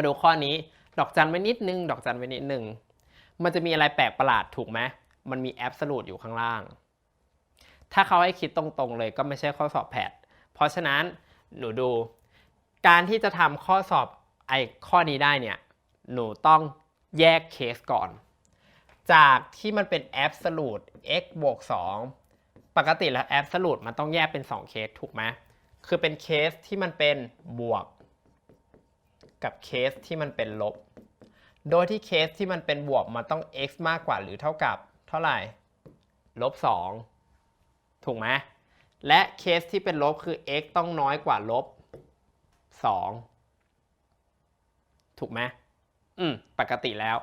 มาดูข้อนี้ ดอกจันไว้นิดนึง ดอกจันไว้นิดนึง มันจะมีอะไรแปลกประหลาดถูกไหมมันมีแอบสูตรอยู่ข้างล่าง ถ้าเขาให้คิดตรงๆเลยก็ไม่ใช่ข้อสอบแพทเพราะฉะนั้นหนูดู การที่จะทำข้อสอบไอ้ข้อนี้ได้เนี่ย หนูต้องแยกเคสก่อน จากที่มันเป็น absolute x บวก2ปกติแล้ว absolute มันต้องแยกเป็น 2 เคสถูกไหมคือเป็นเคสที่มันเป็นบวก กับเคสที่มันเป็นลบ โดยที่เคสที่มันเป็นบวกมันต้อง x มากกว่าหรือเท่ากับเท่าไหร่ ลบ 2 ถูกไหม และเคสที่เป็นลบคือ x ต้องน้อยกว่าลบ 2 ถูกไหม อืม ปกติแล้ว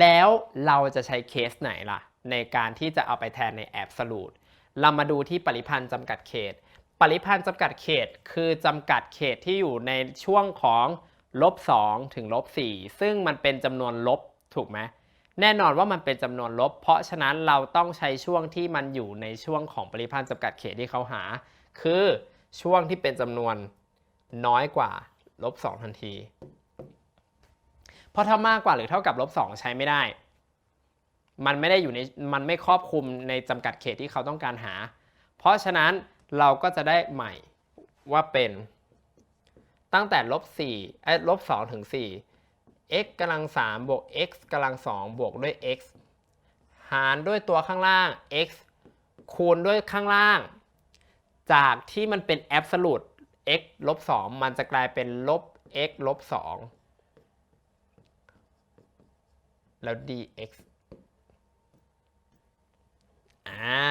แล้วเราจะใช้เคสไหนล่ะ ในการที่จะเอาไปแทนในแอบสลูดเรามาดูที่ปริพันธ์จำกัดเขต ปริพันธ์จำกัดเขตคือจำกัดเขตที่อยู่ในช่วงของ ลบ2ถึงลบ4ซึ่งมันเป็นจำนวนลบถูกไหมแน่นอนว่ามันเป็นจำนวนลบ เพราะฉะนั้นเราต้องใช้ช่วงที่มันอยู่ในช่วงของปริพันธ์จำกัดเขตที่เขาหา คือช่วงที่เป็นจำนวนน้อยกว่าลบ2ทันทีเพราะถ้ามากกว่าหรือเท่ากับลบ2ใช้ไม่ได้ มันไม่ได้อยู่ในมันไม่ครอบคลุมในจำกัดเขตที่เขาต้องการหา เพราะฉะนั้นเราก็จะได้ใหม่ว่าเป็น ตั้งแต่ลบ4เอ้ลบ2ถึง4 x กำลัง3บวก x กำลัง2บวกด้วย x หารด้วยตัวข้างล่าง x คูณด้วยข้างล่าง จากที่มันเป็น absolute x ลบ2มันจะกลายเป็นลบ x ลบ2แล้ว dx อ่า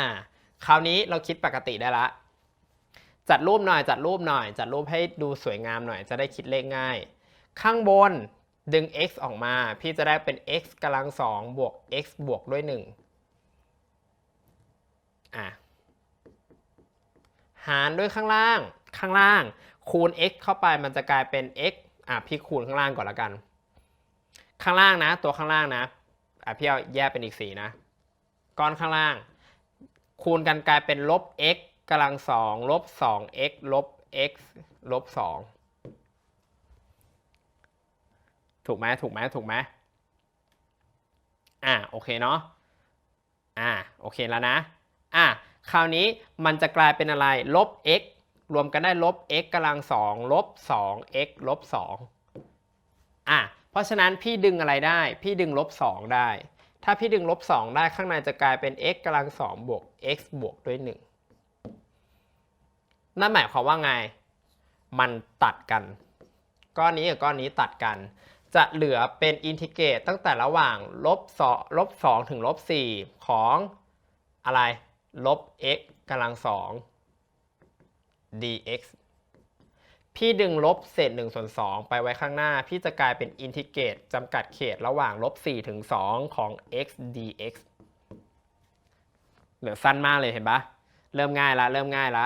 คราวนี้เราคิดปกติได้ละ จัดรูปหน่อยจัดรูปหน่อย จัดรูปให้ดูสวยงามหน่อย จะได้คิดเลขง่าย ข้างบนดึง x ออกมา พี่จะได้เป็น x กำลังสองบวก x บวกด้วย1อะหารด้วยข้างล่างข้างล่าง คูณ x เข้าไปมันจะกลายเป็น x อะพี่คูณข้างล่างก่อนละกัน ข้างล่างนะ ตัวข้างล่างนะอะพี่เอาแยกเป็นอีกสีนะ ก้อนข้างล่าง คูณกันกลายเป็นลบ x กำลังสองลบ 2x ลบ x ลบ2ถูกไหมถูกไหมถูกไหมอะโอเคเนาะอะโอเคแล้วนะอะคราวนี้มันจะกลายเป็นอะไรลบ x รวมกันได้ลบ x กำลังสองลบ 2x ลบ2อะเพราะฉะนั้นพี่ดึงอะไรได้ พี่ดึงลบ2ได้ ถ้าพี่ดึงลบ2ได้ข้างในจะกลายเป็น x กำลัง2บวก x บวกด้วย1นั่ง นั่นหมายความว่าไง มันตัดกัน ก้อนนี้กับก้อนนี้ตัดกัน จะเหลือเป็นอินทิเกรตตั้งแต่ระหว่างลบ2ลบ2ถึงลบ4ของอะไร ลบ x กำลัง2 dx พี่ดึงลบเศษ1ส่วน2ไปไว้ข้างหน้า พี่จะกลายเป็นอินทิเกรตจำกัดเขตระหว่างลบ4ถึง2ของ x dx เหลือสั้นมากเลยเห็นปะเริ่มง่ายละ เริ่มง่ายละ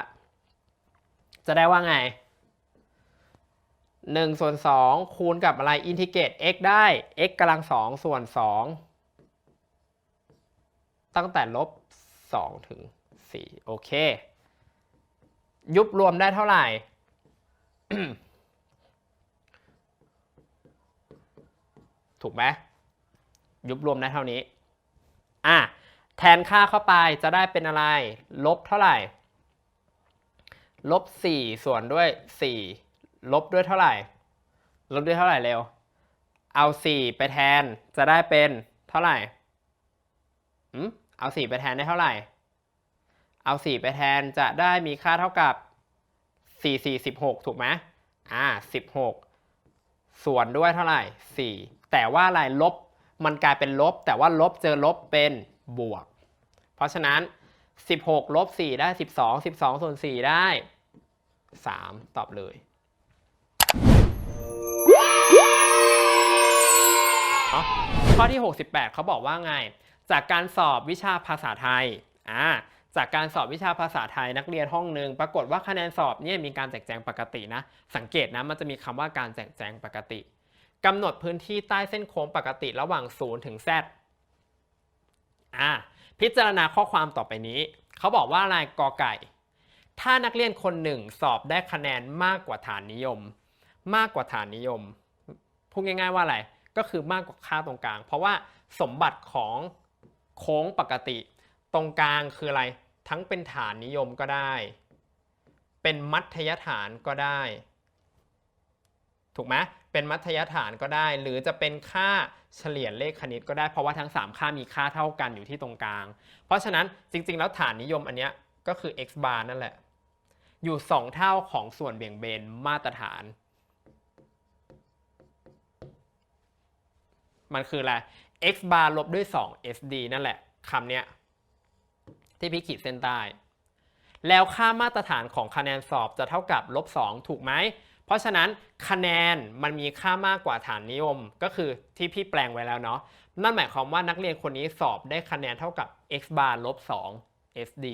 จะได้ว่าไง1ส่วน2คูณกับอะไรอินทิเกรต x ได้ x กำลัง2ส่วน 2 ตั้งแต่ลบ 2 ถึง 4 โอเค ยุบรวมได้เท่าไหร่ ถูกไหมยุบรวมได้เท่านี้ อะ แทนค่าเข้าไปจะได้เป็นอะไร ลบเท่าไหร่ ลบ4ส่วนด้วย 4 ลบด้วยเท่าไหร่ ลบด้วยเท่าไหร่เร็ว เอา 4 ไปแทนจะได้เป็นเท่าไหร่อืมเอา 4 ไปแทนได้เท่าไหร่ เอา 4 ไปแทนจะได้มีค่าเท่ากับ 4 4 16 ถูกไหมอ่า 16 ส่วนด้วยเท่าไหร่ 4 แต่ว่าอะไรลบมันกลายเป็นลบ แต่ว่าลบเจอลบเป็นบวก เพราะฉะนั้น 16 ลบ 4 ได้ 12 12 ส่วน 4 ได้ 3 ตอบเลยข้อที่ 68 เขาบอกว่าไง จากการสอบวิชาภาษาไทยอ่าจากการสอบวิชาภาษาไทยนักเรียนห้องหนึ่งปรากฏว่าคะแนนสอบเนี่ยมีการแจกแจงปกตินะ สังเกตนะมันจะมีคำว่าการแจกแจงปกติกำหนดพื้นที่ใต้เส้นโค้งปกติระหว่าง 0 ถึง z อ่าพิจารณาข้อความต่อไปนี้ เขาบอกว่าอะไรกอไก่ ถ้านักเรียนคนหนึ่งสอบได้คะแนนมากกว่าฐานนิยม มากกว่าฐานนิยม พูดง่าย ๆว่าอะไร ก็คือมากกว่าค่าตรงกลาง เพราะว่าสมบัติของโค้งปกติ ตรงกลางคืออะไร ทั้งเป็นฐานนิยมก็ได้ เป็นมัธยฐานก็ได้ ถูกไหมเป็นมัธยฐานก็ได้ หรือจะเป็นค่าเฉลี่ยเลขคณิตก็ได้ เพราะว่าทั้ง 3 ค่ามีค่าเท่ากันอยู่ที่ตรงกลาง เพราะฉะนั้นจริง ๆ แล้วฐานนิยมอันเนี้ยก็คือ x bar นั่นแหละ อยู่ 2 เท่าของส่วนเบี่ยงเบนมาตรฐาน มันคืออะไร x bar ลบด้วย 2 sd นั่นแหละคำเนี้ยที่พี่ขีดเส้นใต้ แล้วค่ามาตรฐานของคะแนนสอบจะเท่ากับลบ 2 ถูกไหม เพราะฉะนั้นคะแนนมันมีค่ามากกว่าฐานนิยม ก็คือที่พี่แปลงไว้แล้วเนาะ นั่นหมายความว่านักเรียนคนนี้สอบได้คะแนนเท่ากับ x bar ลบ 2 sd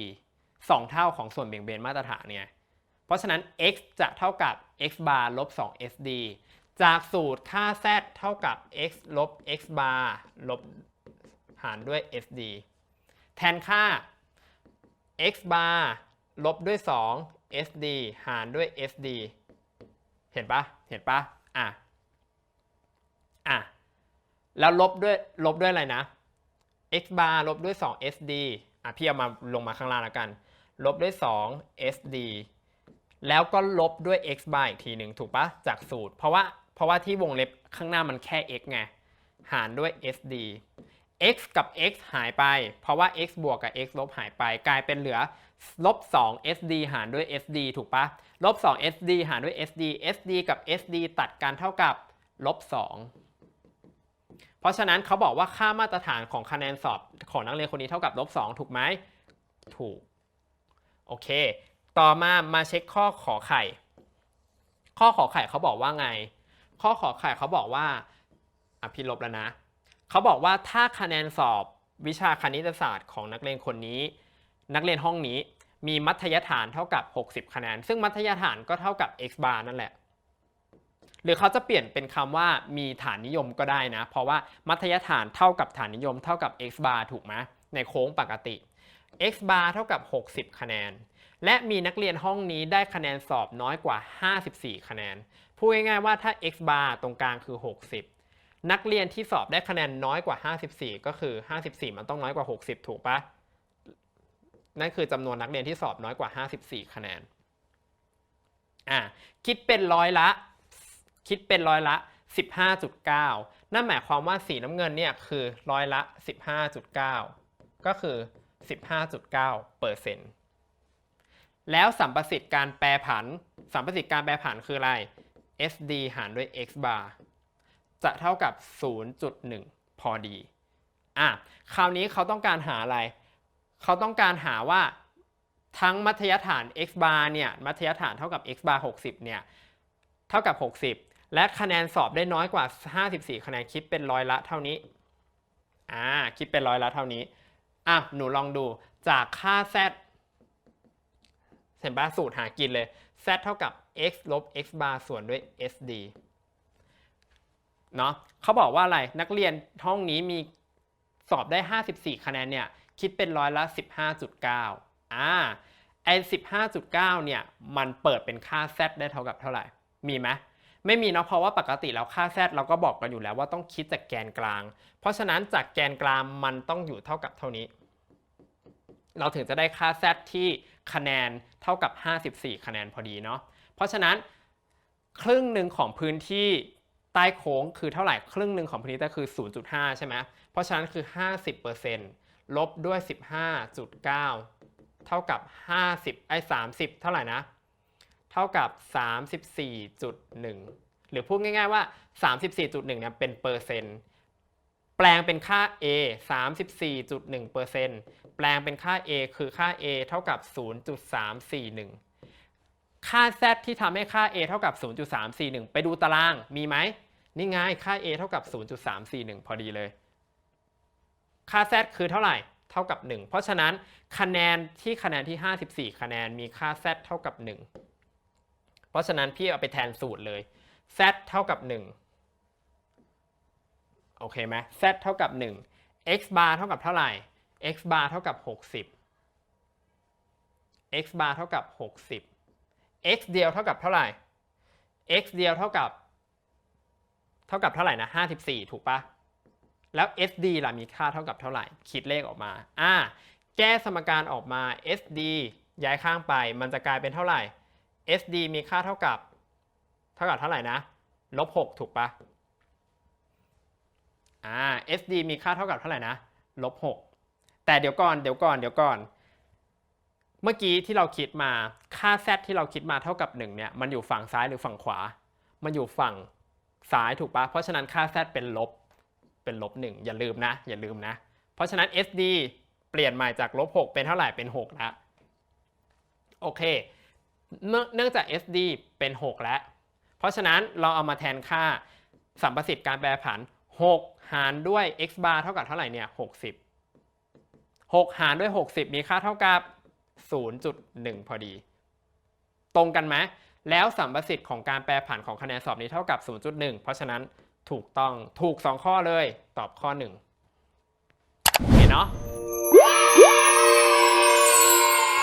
2 เท่าของส่วนเบี่ยงเบนมาตรฐานเนี่ย เพราะฉะนั้น x จะเท่ากับ x bar ลบ 2 sd จากสูตรค่า z เท่ากับ x ลบ x bar ลบหารด้วย sd แทนค่า x bar ลบด้วย 2 sd หารด้วย sd เห็นปะเห็นปะอะ อะ แล้วลบด้วยลบด้วยอะไรนะ x bar ลบด้วย 2 sd อะพี่เอามาลงมาข้างล่างแล้วกัน ลบด้วย 2 sd แล้วก็ลบด้วย x bar อีกทีหนึ่งถูกปะจากสูตร เพราะว่าเพราะว่าที่วงเล็บข้างหน้ามันแค่ x ไง หารด้วย sd x กับ x หายไป เพราะว่า x บวกกับ x ลบหายไป กลายเป็นเหลือลบ2 sd หารด้วย sd ถูกปะลบ2 sd หารด้วย sd sd กับ sd ตัดกันเท่ากับลบ2เพราะฉะนั้นเขาบอกว่าค่ามาตรฐานของคะแนนสอบของนักเรียนคนนี้เท่ากับลบ2ถูกไหมถูก โอเค ต่อมามาเช็คข้อขอไข่ ข้อขอไข่เขาบอกว่าไง ข้อขอไข่เขาบอกว่าอะพี่ลบแล้วนะ เขาบอกว่าถ้าคะแนนสอบวิชาคณิตศาสตร์ของนักเรียนคนนี้ นักเรียนห้องนี้มีมัธยฐานเท่ากับ 60 คะแนน ซึ่งมัธยฐานก็เท่ากับ x bar นั่นแหละ หรือเขาจะเปลี่ยนเป็นคำว่ามีฐานนิยมก็ได้นะ เพราะว่ามัธยฐานเท่ากับฐานนิยมเท่ากับ x bar ถูกไหมในโค้งปกติ x bar เท่ากับ 60 คะแนน และมีนักเรียนห้องนี้ได้คะแนนสอบน้อยกว่า 54 คะแนน พูดง่ายๆว่าถ้า x bar ตรงกลางคือ 60 นักเรียนที่สอบได้คะแนนน้อยกว่า 54 ก็คือ 54 มันต้องน้อยกว่า 60 ถูกปะนั่นคือจำนวนนักเรียนที่สอบน้อยกว่า 54 คะแนน อ่าคิดเป็นร้อยละ คิดเป็นร้อยละ 15.9 นั่นหมายความว่าสีน้ำเงินเนี่ยคือร้อยละ 15.9 ก็คือ 15.9เปอร์เซ็นต์ แล้วสัมประสิทธิ์การแปรผัน สัมประสิทธิ์การแปรผันคืออะไร SD หารด้วย x bar จะเท่ากับ 0.1 พอดี อะ คราวนี้เขาต้องการหาอะไร เขาต้องการหาว่าทั้งมัธยฐาน x bar เนี่ย มัธยฐานเท่ากับ x bar 60 เนี่ย เท่ากับ 60 และคะแนนสอบได้น้อยกว่า 54 คะแนนคิดเป็นร้อยละเท่านี้ อ่า คิดเป็นร้อยละเท่านี้ อะ หนูลองดู จากค่า z เห็นปะสูตรหากินเลย z เท่ากับ x ลบ x bar ส่วนด้วย sd เนาะเขาบอกว่าอะไรนักเรียนห้องนี้มีสอบได้ 54 คะแนนเนี่ย คิดเป็นร้อยละ 15.9 อ่าไอ้15.9 เนี่ย มันเปิดเป็นค่า z ได้เท่ากับเท่าไหร่ มีไหมไม่มีเนาะเพราะว่าปกติแล้วค่า z เราก็บอกกันอยู่แล้วว่าต้องคิดจากแกนกลาง เพราะฉะนั้นจากแกนกลางมันต้องอยู่เท่ากับเท่านี้ เราถึงจะได้ค่า z ที่คะแนน เท่ากับ 54 คะแนนพอดีเนาะเพราะฉะนั้นครึ่งหนึ่งของพื้นที่ใต้โค้งคือเท่าไหร่ครึ่งหนึ่งของพื้นที่ใต้คือ 0.5 ใช่ไหมเพราะฉะนั้นคือ 50%ลบด้วย 15.9 เท่ากับ 50 ไอ้ 30 เท่าไหร่นะ เท่ากับ 34.1 หรือพูดง่ายๆว่า 34.1 เนี่ยเป็นเปอร์เซ็นต์ แปลงเป็นค่า a 34.1เปอร์เซ็นต์แปลงเป็นค่า a คือค่า a เท่ากับ 0.341 ค่า z ที่ทำให้ค่า a เท่ากับ 0.341 ไปดูตาราง มีไหม นี่ไง ค่า a เท่ากับ 0.341 พอดีเลย ค่า z คือเท่าไหร่ เท่ากับ 1 เพราะฉะนั้นคะแนนที่คะแนนที่ 54 คะแนนมีค่า z เท่ากับ 1 เพราะฉะนั้นพี่เอาไปแทนสูตรเลย z เท่ากับ 1 โอเคไหม z เท่ากับ 1 x bar เท่ากับเท่าไหร่ x bar เท่ากับ 60 x bar เท่ากับ 60 x เดียวเท่ากับเท่าไหร่ x เดียวเท่ากับ เท่ากับเท่าไหร่นะ 54 ถูกปะแล้ว SD ล่ะมีค่าเท่ากับเท่าไหร่ คิดเลขออกมา อ่า แก้สมการออกมา SD ย้ายข้างไป มันจะกลายเป็นเท่าไหร่ SD มีค่าเท่ากับ เท่ากับเท่าไหร่นะ ลบ 6 ถูกปะ อ่า SD มีค่าเท่ากับเท่าไหร่นะลบ6แต่เดี๋ยวก่อนเดี๋ยวก่อนเดี๋ยวก่อน เมื่อกี้ที่เราคิดมาค่า z ที่เราคิดมาเท่ากับ1เนี่ยมันอยู่ฝั่งซ้ายหรือฝั่งขวา มันอยู่ฝั่งซ้ายถูกปะเพราะฉะนั้นค่า z เป็นลบเป็นลบ1อย่าลืมนะ อย่าลืมนะ เพราะฉะนั้น SD เปลี่ยนใหม่จากลบ6เป็นเท่าไหร่เป็น6แล้วโอเคเนื่องเนื่องจาก SD เป็น 6 แล้ว เพราะฉะนั้นเราเอามาแทนค่าสัมประสิทธิ์การแปรผัน 6 หารด้วย x bar เท่ากับเท่าไหร่เนี่ย60 6 หารด้วย 60 มีค่าเท่ากับ 0.1 พอดี ตรงกันไหมแล้วสัมประสิทธิ์ของการแปรผันของคะแนนสอบนี้เท่ากับ 0.1 เพราะฉะนั้นถูกต้องถูก 2 ข้อเลยตอบข้อ 1 เห็นเนาะ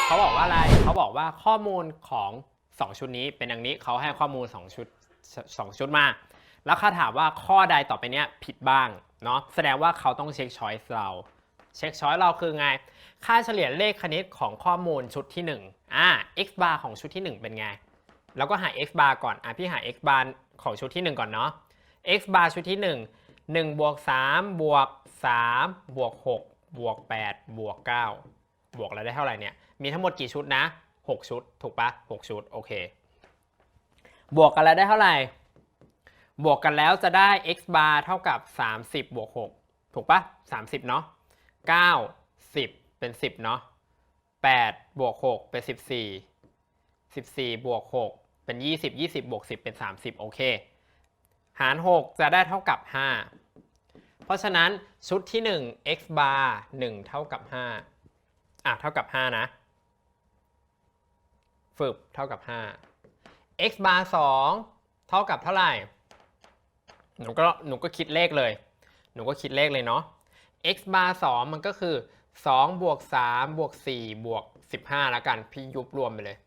เขาบอกว่าอะไรเขาบอกว่าข้อมูลของ 2 ชุดนี้เป็นอย่างนี้เขาให้ข้อมูล 2 ชุด 2 ชุดมา แล้วเขาถามว่าข้อใดต่อไปเนี้ยผิดบ้างเนาะแสดงว่าเขาต้องเช็คช้อยส์เรา เช็คช้อยส์เราคือไง ค่าเฉลี่ยเลขคณิตของข้อมูลชุดที่1อ่า x bar ของชุดที่ 1 เป็นไง แล้วก็หา x bar ก่อนอะพี่หา x bar ของชุดที่ 1 ก่อนเนาะ x bar ชุดที่ 1 1บวก3บวก3บวก6บวก8บวก9บวกแล้วได้เท่าไหร่เนี่ย มีทั้งหมดกี่ชุดนะ 6 ชุด ถูกปะ6ชุด โอเค บวกกันแล้วได้เท่าไหร่ บวกกันแล้วจะได้ x bar เท่ากับ 30 บวก 6 ถูกปะ30 เนาะ9 10 เป็น 10 เนาะ8บวก 6 เป็น 14 14 บวก 6 เป็น 20 20 บวก 10 เป็น 30 โอเค หาร 6 จะได้เท่ากับ 5 เพราะฉะนั้นชุดที่ 1 x bar 1 เท่ากับ 5 อะ เท่ากับ 5 นะ ฝึกเท่ากับ 5 x bar 2 เท่ากับเท่าไหร่ หนูก็หนูก็คิดเลขเลย หนูก็คิดเลขเลยเนาะ x bar 2 มันก็คือ 2 บวก 3 บวก 4 บวก 15 แล้วกัน พี่ยุบรวมไปเลย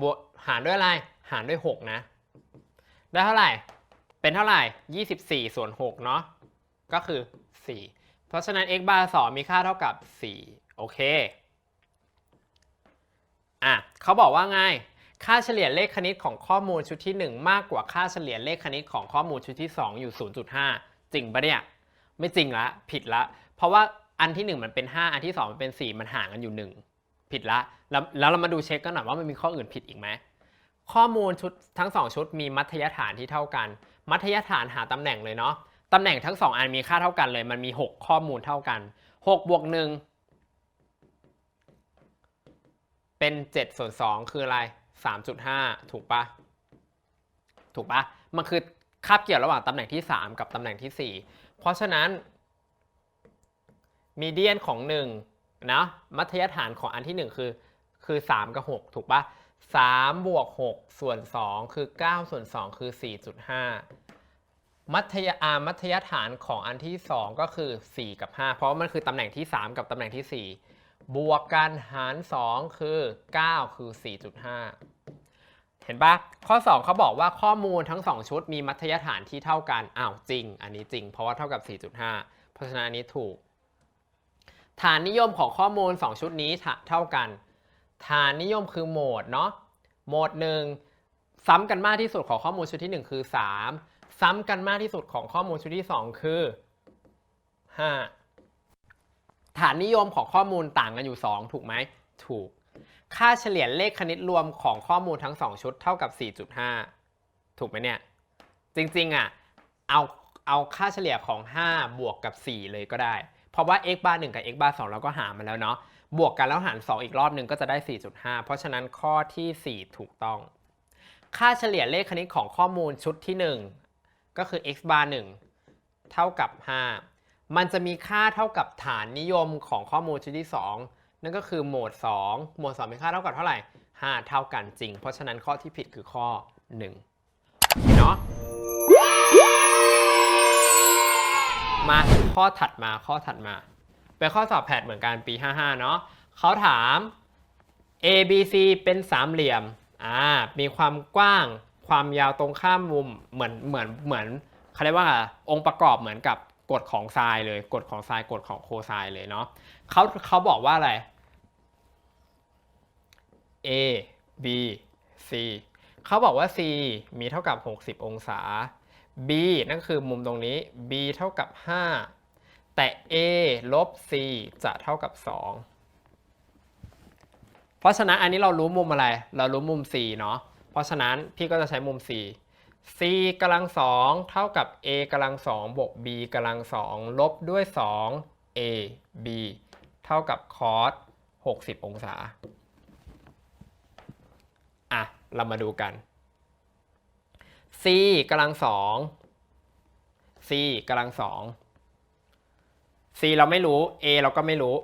บวกหารด้วยอะไร หารด้วย 6 นะ ได้เท่าไหร่ เป็นเท่าไหร่ 24 ส่วน 6 เนาะ ก็คือ 4 เพราะฉะนั้น x bar 2 มีค่าเท่ากับ 4 โอเค อะเขาบอกว่าไง ค่าเฉลี่ยเลขคณิตของข้อมูลชุดที่ 1 มากกว่าค่าเฉลี่ยเลขคณิตของข้อมูลชุดที่ 2 อยู่ 0.5 จริงปะเนี่ยไม่จริงละผิดละ เพราะว่าอันที่ 1 มันเป็น 5 อันที่ 2 มันเป็น 4 มันห่างกันอยู่ 1 ผิดละแล้วแล้วเรามาดูเช็คกันหน่อยว่ามันมีข้ออื่นผิดอีกไหมข้อมูลชุดทั้ง 2 ชุดมีมัธยฐานที่เท่ากัน มัธยฐานหาตำแหน่งเลยเนาะตำแหน่งทั้ง 2 อันมีค่าเท่ากันเลย มันมี 6 ข้อมูลเท่ากัน6บวก1เป็น7ส่วน2คืออะไร 3.5 ถูกปะถูกปะมันคือคาบเกี่ยวระหว่างตำแหน่งที่ 3 กับตำแหน่งที่ 4 เพราะฉะนั้นมีเดียนของ1นะมัธยฐานของอันที่ 1 คือคือ 3 กับ 6 ถูกปะ3บวก6ส่วน 2 คือ 9 ส่วน 2 คือ 4.5 มัธยอามัธยฐานของอันที่ 2 ก็คือ 4 กับ 5 เพราะมันคือตำแหน่งที่ 3 กับตำแหน่งที่ 4 บวกกันหาร 2 คือ 9 คือ 4.5 เห็นปะข้อ 2เขาบอกว่าข้อมูลทั้ง 2 ชุดมีมัธยฐานที่เท่ากัน อ้าวจริง อันนี้จริง เพราะว่าเท่ากับ 4.5 เพราะฉะนั้นอันนี้ถูก ฐานนิยมของข้อมูล 2 ชุดนี้เท่ากัน ฐานนิยมคือโหมดเนาะ โหมดหนึ่งซ้ำกันมากที่สุดของข้อมูลชุดที่ 1 คือ 3 ซ้ำกันมากที่สุดของข้อมูลชุดที่ 2 คือ 5 ฐานนิยมของข้อมูลต่างกันอยู่ 2 ถูกไหม ถูก ค่าเฉลี่ยเลขคณิตรวมของข้อมูลทั้ง 2 ชุดเท่ากับ 4.5 ถูกไหมเนี่ย จริงๆอะ เอาเอาค่าเฉลี่ยของ 5 บวกกับ 4 เลยก็ได้ เพราะว่า x bar 1กับ x bar 2เราก็หามาแล้วเนาะ บวกกันแล้วหาร 2 อีกรอบหนึ่งก็จะได้ 4.5 เพราะฉะนั้นข้อที่ 4 ถูกต้อง ค่าเฉลี่ยเลขคณิตของข้อมูลชุดที่ 1 ก็คือ x bar 1เท่ากับ 5 มันจะมีค่าเท่ากับฐานนิยมของข้อมูลชุดที่ 2 นั่นก็คือโหมด 2 โหมด 2 มีค่าเท่ากับเท่าไหร่ 5 เท่ากันจริง เพราะฉะนั้นข้อที่ผิดคือข้อ1เนาะมาข้อถัดมาข้อถัดมา เป็นข้อสอบแพทเหมือนกันปี 55 เนาะเขาถาม A B C เป็นสามเหลี่ยมอ่ามีความกว้างความยาวตรงข้ามมุมเหมือนเหมือนเหมือนเขาเรียกว่าองค์ประกอบเหมือนกับ กฎของไซน์เลยกฎของไซน์กฎของโคไซน์เลยเนาะเขาเขาบอกว่าอะไร A B C เขาบอกว่า C มีเท่ากับ 60 องศา B นั่นคือมุมตรงนี้ B เท่ากับ 5 แต่ A ลบ C จะเท่ากับ 2 เพราะฉะนั้นอันนี้เรารู้มุมอะไร เรารู้มุม C เนาะเพราะฉะนั้นพี่ก็จะใช้มุม C C กำลังสองเท่ากับ A กำลังสองบวก B กำลังสองลบด้วย 2 A B เท่ากับ cos 60 องศา อะ เรามาดูกัน c กำลังสอง c กำลังสอง c เราไม่รู้ a เราก็ไม่รู้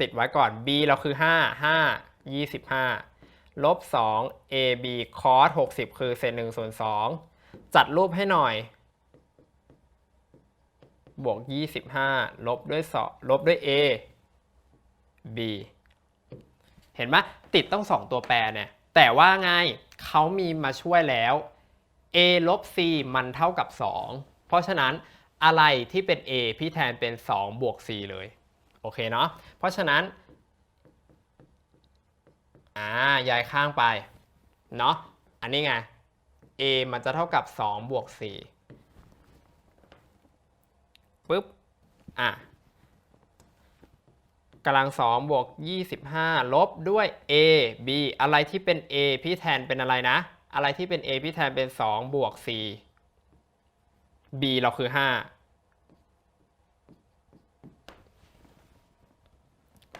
ติดไว้ก่อน b เราคือ 5 5 25 ลบ 2 ab cos 60 คือเศษ1ส่วน2 จัดรูปให้หน่อย บวก 25 ลบด้วย2ลบด้วย a b เห็นไหมติดต้อง2ตัวแปรเนี่ย แต่ว่าไงเขามีมาช่วยแล้ว a ลบ c มันเท่ากับ 2 เพราะฉะนั้นอะไรที่เป็น a พี่แทนเป็น 2 บวก c เลย โอเคเนาะ เพราะฉะนั้น อ่าย้ายข้างไป เนาะ อันนี้ไง a มันจะเท่ากับ2บวก4ปึ๊บ อะกำลังสองบวก 25 ลบด้วย a b อะไรที่เป็น a พี่แทนเป็นอะไรนะ อะไรที่เป็น a พี่แทนเป็น 2 บวก c b เราคือ 5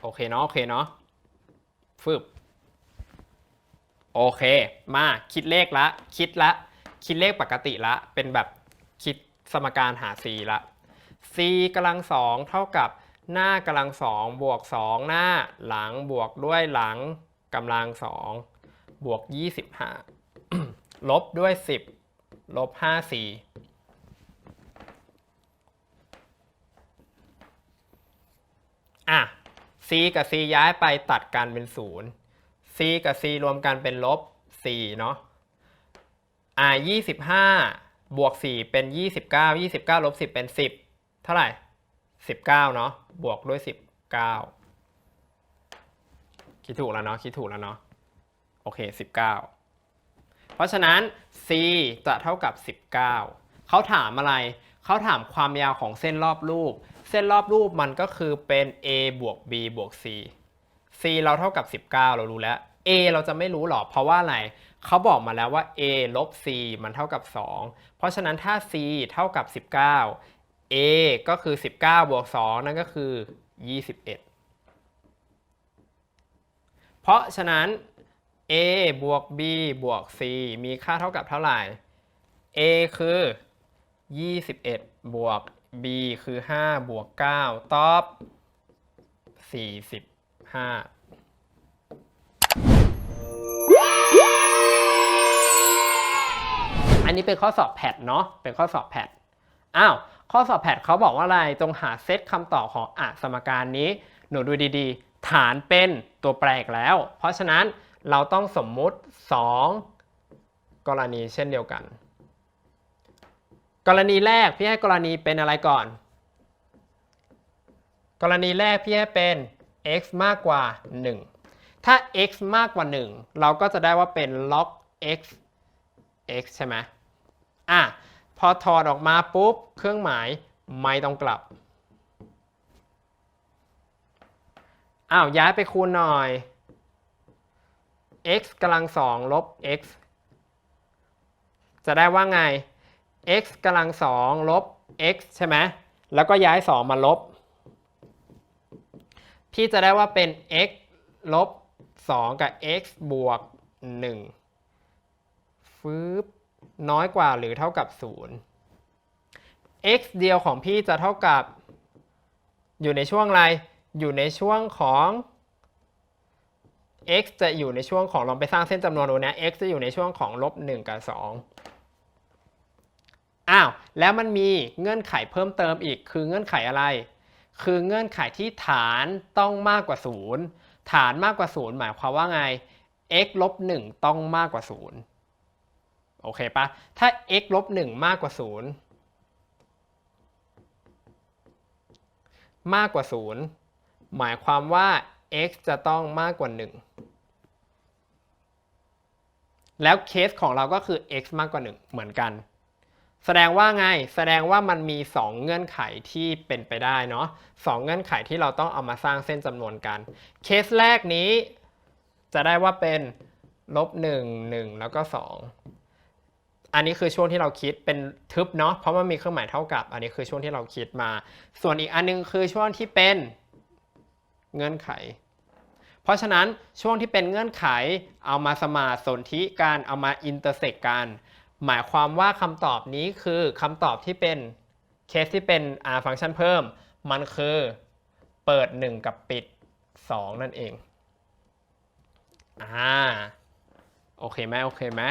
โอเคเนาะ โอเคเนาะฟึบ โอเค มาคิดเลขละ คิดละ คิดเลขปกติละ เป็นแบบคิดสมการหา c ละ c กำลังสองเท่ากับหน้ากำลังสองบวกสองหน้าหลังบวกด้วยหลังกำลังสองบวก25ลบด้วย10ลบ5 4อะ c กับ c ย้ายไปตัดกันเป็น0 c กับ c รวมกันเป็นลบ4เนาะอะ25 บวก 4 เป็น 29 29ลบ10 เป็น 10 เท่าไหร่ 19 เนาะบวกด้วย 19 คิดถูกแล้วเนาะคิดถูกแล้วเนาะโอเค 19 เพราะฉะนั้น c จะเท่ากับ 19 เขาถามอะไรเขาถามความยาวของเส้นรอบรูป เส้นรอบรูปมันก็คือเป็น a บวก b บวก c c เราเท่ากับ 19 เรารู้แล้ว a เราจะไม่รู้หรอกเพราะว่าอะไรเขาบอกมาแล้วว่า a ลบ c มันเท่ากับ 2 เพราะฉะนั้นถ้า c เท่ากับ 19 a ก็คือ 19บวก2นั่นก็คือ 21 เพราะฉะนั้น a บวก b บวก c มีค่าเท่ากับเท่าไหร่ a คือ 21 บวก b คือ 5 บวก 9 ตอบ 45 นนี้เป็นข้อสอบแพทเนาะเป็นข้อสอบแพทอ้าวข้อสอบแพทเขาบอกว่าอะไรจงหาเซตคำตอบของอะสมการนี้ หนูดูดีๆ ฐานเป็นตัวแปรอีกแล้ว เพราะฉะนั้นเราต้องสมมุติ 2 กรณีเช่นเดียวกัน กรณีแรกพี่ให้กรณีเป็นอะไรก่อน กรณีแรกพี่ให้เป็น x มากกว่า 1 ถ้า x มากกว่า 1 เราก็จะได้ว่าเป็น log x x ใช่ไหม อะพอถอดออกมาปุ๊บ เครื่องหมายไม่ต้องกลับ อ้าวย้ายไปคูณหน่อย x กำลังสองลบ x จะได้ว่าไง x กำลังสองลบ x ใช่ไหม แล้วก็ย้าย 2 มาลบ พี่จะได้ว่าเป็น x ลบ 2 กับ x บวก 1 ฟืบ น้อยกว่าหรือเท่ากับ 0 x เดียวของพี่จะเท่ากับ อยู่ในช่วงอะไร อยู่ในช่วงของ x จะอยู่ในช่วงของลองไปสร้างเส้นจำนวนดูนะ x จะอยู่ในช่วงของลบ1กับ 2 อ้าว แล้วมันมีเงื่อนไขเพิ่มเติมอีก คือเงื่อนไขอะไร คือเงื่อนไขที่ฐานต้องมากกว่า 0 ฐานมากกว่า 0 หมายความว่าไง x ลบ1ต้องมากกว่า 0 โอเคปะถ้า x ลบ1มากกว่า 0 มากกว่า 0 หมายความว่า x จะต้องมากกว่า 1 แล้วเคสของเราก็คือ x มากกว่า 1 เหมือนกัน แสดงว่าไง แสดงว่ามันมี 2 เงื่อนไขที่เป็นไปได้เนาะสเงื่อนไขที่เราต้องเอามาสร้างเส้นจำนวนกัน เคสแรกนี้จะได้ว่าเป็นลบ1 1 แล้วก็ 2 อันนี้คือช่วงที่เราคิดเป็นทึบเนาะเพราะมันมีเครื่องหมายเท่ากับ อันนี้คือช่วงที่เราคิดมา ส่วนอีกอันนึงคือช่วงที่เป็นเงื่อนไข เพราะฉะนั้นช่วงที่เป็นเงื่อนไขเอามาสมาสนธิการเอามาอินเตอร์เซกกันหมายความว่าคำตอบนี้คือคำตอบที่เป็นเคสที่เป็น r ฟังก์ชันเพิ่ม มันคือเปิด 1 กับปิด 2 นั่นเองอ่าโอเคไหมโอเคไหม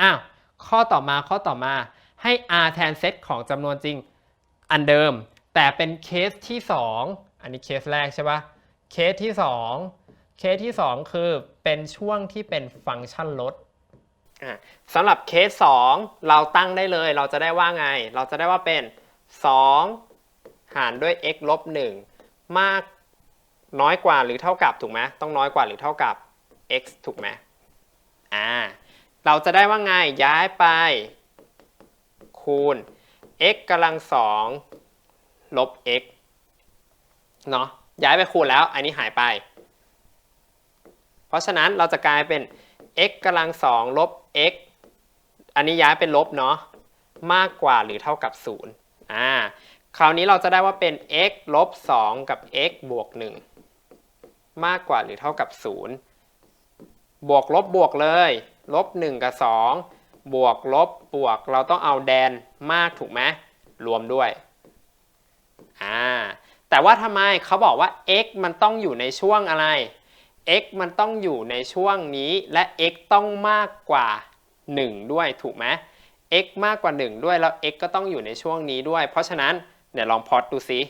อ้าวข้อต่อมาข้อต่อมาให้ r แทนเซตของจำนวนจริงอันเดิม แต่เป็นเคสที่ 2 อันนี้เคสแรกใช่ปะเคสที่ 2 เคสที่ 2 คือเป็นช่วงที่เป็นฟังก์ชันลดอะสำหรับเคส 2 เราตั้งได้เลย เราจะได้ว่าไง เราจะได้ว่าเป็น 2 หารด้วย x ลบ1มากน้อยกว่าหรือเท่ากับถูกไหมต้องน้อยกว่าหรือเท่ากับ x ถูกไหมอ่า เราจะได้ว่าไงย้ายไป คูณ x กำลังสองลบ x เนาะย้ายไปคูณแล้ว อันนี้หายไป เพราะฉะนั้นเราจะกลายเป็น x กำลังสองลบ x อันนี้ย้ายเป็นลบเนาะมากกว่าหรือเท่ากับ 0 อ่า คราวนี้เราจะได้ว่าเป็น x ลบ 2 กับ x บวก 1 มากกว่าหรือเท่ากับ 0 บวกลบบวกเลย ลบ1กับ 2 บวกลบบวกเราต้องเอาแดนมากถูกไหมรวมด้วยอ่าแต่ว่าทำไมเขาบอกว่า x มันต้องอยู่ในช่วงอะไร x มันต้องอยู่ในช่วงนี้และ x ต้องมากกว่า 1 ด้วยถูกไหม x มากกว่า 1 ด้วยแล้ว x ก็ต้องอยู่ในช่วงนี้ด้วย เพราะฉะนั้นเดี๋ยวลองพอดดูซิ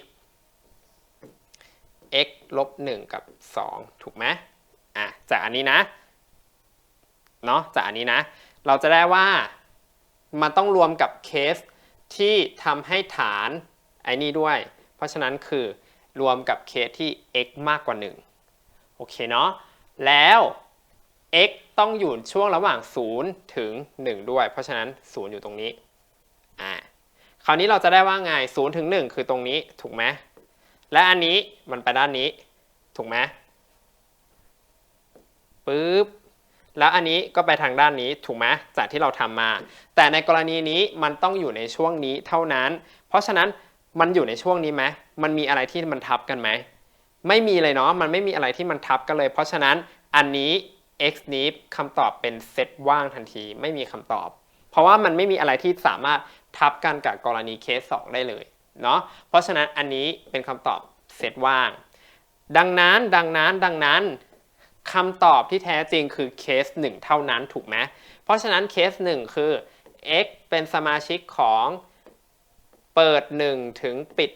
x ลบ1กับ 2 ถูกไหมอะจากอันนี้นะ เนาะจากอันนี้นะ เราจะได้ว่ามันต้องรวมกับเคสที่ทำให้ฐานไอ้นี่ด้วย เพราะฉะนั้นคือรวมกับเคสที่ x มากกว่า 1 โอเคเนาะแล้ว x ต้องอยู่ช่วงระหว่าง 0 ถึง 1 ด้วย เพราะฉะนั้น 0 อยู่ตรงนี้อ่าคราวนี้เราจะได้ว่าไง0ถึง 1 คือตรงนี้ถูกไหมและอันนี้มันไปด้านนี้ ถูกไหมปึ๊บ แล้วอันนี้ก็ไปทางด้านนี้ถูกไหมจากที่เราทำมา แต่ในกรณีนี้มันต้องอยู่ในช่วงนี้เท่านั้น เพราะฉะนั้นมันอยู่ในช่วงนี้ไหมมันมีอะไรที่มันทับกันไหม ไม่มีเลยเนาะ มันไม่มีอะไรที่มันทับกันเลย เพราะฉะนั้นอันนี้ x นี้คำตอบเป็นเซตว่างทันที ไม่มีคำตอบ เพราะว่ามันไม่มีอะไรที่สามารถทับกันกับกรณีเคส 2 ได้เลยเนาะ เพราะฉะนั้นอันนี้เป็นคำตอบเซตว่าง ดังนั้น ดังนั้น ดังนั้น คำตอบที่แท้จริงคือเคส 1 เท่านั้นถูกไหมเพราะฉะนั้นเคส 1 คือ x เป็นสมาชิกของเปิด 1 ถึงปิด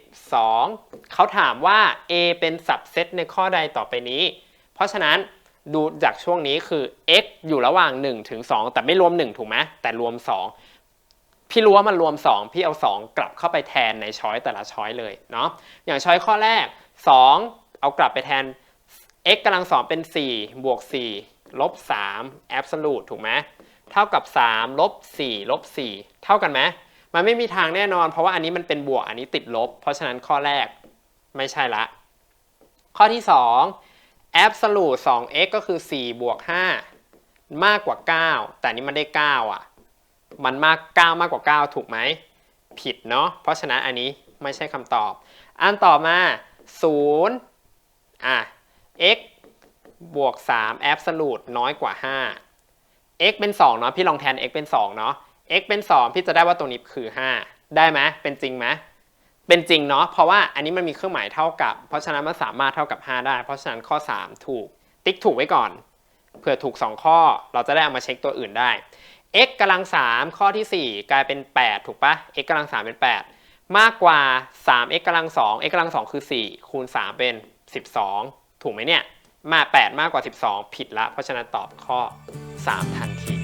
2 เขาถามว่า a เป็นสับเซตในข้อใดต่อไปนี้ เพราะฉะนั้นดูจากช่วงนี้คือ x อยู่ระหว่าง 1 ถึง 2 แต่ไม่รวม 1 ถูกไหมแต่รวม 2 พี่รู้ว่ามันรวม 2 พี่เอา 2 กลับเข้าไปแทนในช้อยแต่ละช้อยเลยเนาะอย่างช้อยข้อแรก 2 เอากลับไปแทน x กำลัง2เป็น 4 บวก 4 ลบ3 absolute ถูกไหมเท่ากับ 3 ลบ 4 ลบ 4 เท่ากันไหมมันไม่มีทางแน่นอน เพราะว่าอันนี้มันเป็นบวกอันนี้ติดลบ เพราะฉะนั้นข้อแรกไม่ใช่ละ ข้อที่ 2 absolute 2x ก็คือ 4 บวก 5 มากกว่า 9 แต่นี้มันได้ 9 อะ มันมาก 9 มากกว่า 9 ถูกไหม ผิดเนาะ เพราะฉะนั้นอันนี้ไม่ใช่คำตอบ อันต่อมา 0 อะ x บวก3 absolute น้อยกว่า 5 x เป็น 2 เนาะพี่ลองแทน x เป็น 2 เนาะ x เป็น 2 พี่จะได้ว่าตรงนี้คือ 5 ได้ไหมเป็นจริงไหมเป็นจริงเนาะเพราะว่าอันนี้มันมีเครื่องหมายเท่ากับ เพราะฉะนั้นมันสามารถเท่ากับ 5 ได้ เพราะฉะนั้นข้อ 3 ถูก ติ๊กถูกไว้ก่อนเผื่อถูก 2 ข้อเราจะได้เอามาเช็คตัวอื่นได้ x กำลัง 3 ข้อที่ 4 กลายเป็น 8 ถูกปะ x กำลัง 3 เป็น 8 มากกว่า 3x กำลัง 2 x กำลัง 2 คือ 4 คูณ 3 เป็น 12 ถูกไหมเนี่ย มา 8 มากกว่า 12 ผิดละ เพราะฉะนั้นตอบข้อ 3 ทันที